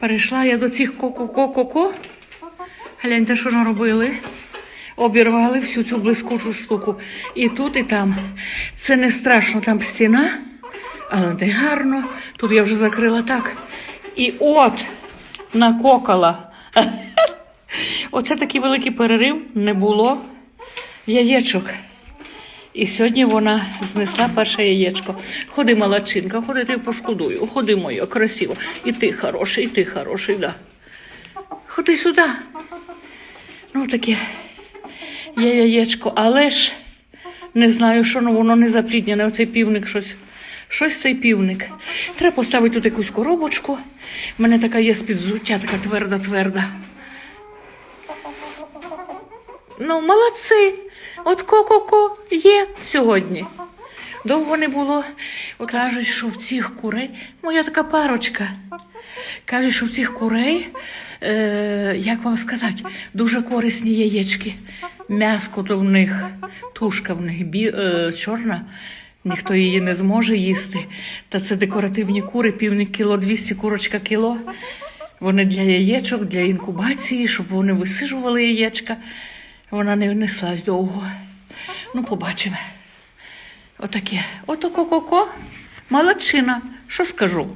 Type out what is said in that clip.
Перейшла я до цих ко-ко-ко-ко-ко. Гляньте, що наробили. Обірвали всю цю блискучу штуку. І тут, і там. Це не страшно, там стіна, але не гарно. Тут я вже закрила так. І от накокала. Оце такий великий перерив не було яєчок. І сьогодні вона знесла перше яєчко. Ходи, молодчинка, ходи, ти пошкодую. Ходи, моя, красиво. І ти хороший, і ти хороший, да. Ходи сюди. Ну, таке є яєчко, але ж не знаю, що ну, воно не запліднене. Оцей півник щось. Щось цей півник. Треба поставити тут якусь коробочку. У мене така є з-під взуття, така тверда-тверда. Ну, молодці. От ко-ко-ко є сьогодні. Довго не було. Кажуть, що в цих курей, моя така парочка. Кажуть, що в цих курей, е, як вам сказати, дуже корисні яєчки. М'яско то в них, тушка в них бі, е, чорна. Ніхто її не зможе їсти. Та це декоративні кури, півник кіло 200, курочка кіло. Вони для яєчок, для інкубації, щоб вони висижували яєчка. Вона не внеслась довго. Ну, побачимо. Отаке. Ото ко-ко-ко. Молодчина. Що скажу?